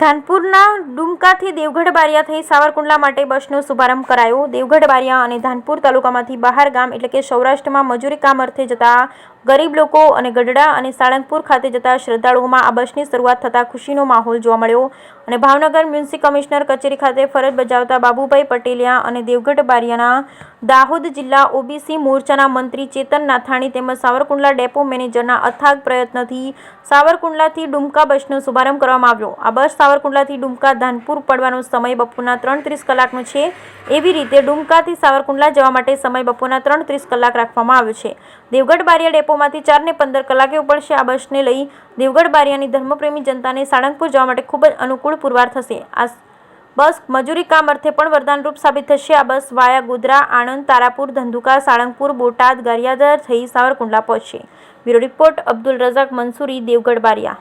ધાનપુરના ડુમકાથી દેવગઢ બારિયા થઈ સાવરકુંડલા માટે બસનો શુભારંભ કરાયો. દેવગઢ બારિયા અને ધાનપુર તાલુકામાંથી બહાર ગામ એટલે કે સૌરાષ્ટ્રમાં મજૂરી કામ અર્થે જતા ગરીબ લોકો અને ગઢડા અને સાળંગપુર ખાતે જતા શ્રદ્ધાળુઓમાં આ બસની શરૂઆત થતાં ખુશીનો માહોલ જોવા મળ્યો અને ભાવનગર મ્યુનિસિપલ કમિશનર કચેરી ખાતે ફરજ બજાવતા બાબુભાઈ પટેલિયા અને દેવગઢ બારિયાના દાહોદ જિલ્લા ઓબીસી મોરચાના મંત્રી ચેતન નાથાણી તેમજ સાવરકુંડલા ડેપો મેનેજરના અથાગ પ્રયત્નથી સાવરકુંડલાથી ડુમકા બસનો શુભારંભ કરવામાં આવ્યો. આ બસ સાવરકુંડલાથી ડુમકા ધાનપુર પડવાનો સમય બપોરના ત્રણ ત્રીસ કલાકનો છે. એવી રીતે ડુમકાથી સાવરકુંડલા જવા માટે સમય બપોરના ત્રણ ત્રીસ કલાક રાખવામાં આવ્યો છે. દેવગઢ બારિયા ડેપોમાંથી ચારને પંદર કલાકે ઉપડશે. આ બસને લઈ દેવગઢ બારિયાની ધર્મપ્રેમી જનતાને સાળંગપુર જવા માટે ખૂબ જ અનુકૂળ પુરવાર થશે. આ બસ મજૂરી કામ અર્થે પણ વરદાનરૂપ સાબિત થશે. આ બસ વાયા ગોધરા આણંદ, તારાપુર, ધંધુકા, સાળંગપુર, બોટાદ ગારિયાદર થઈ સાવરકુંડલા પહોંચશે. Bureau report Abdul Razak Mansuri, Devgadh Baria.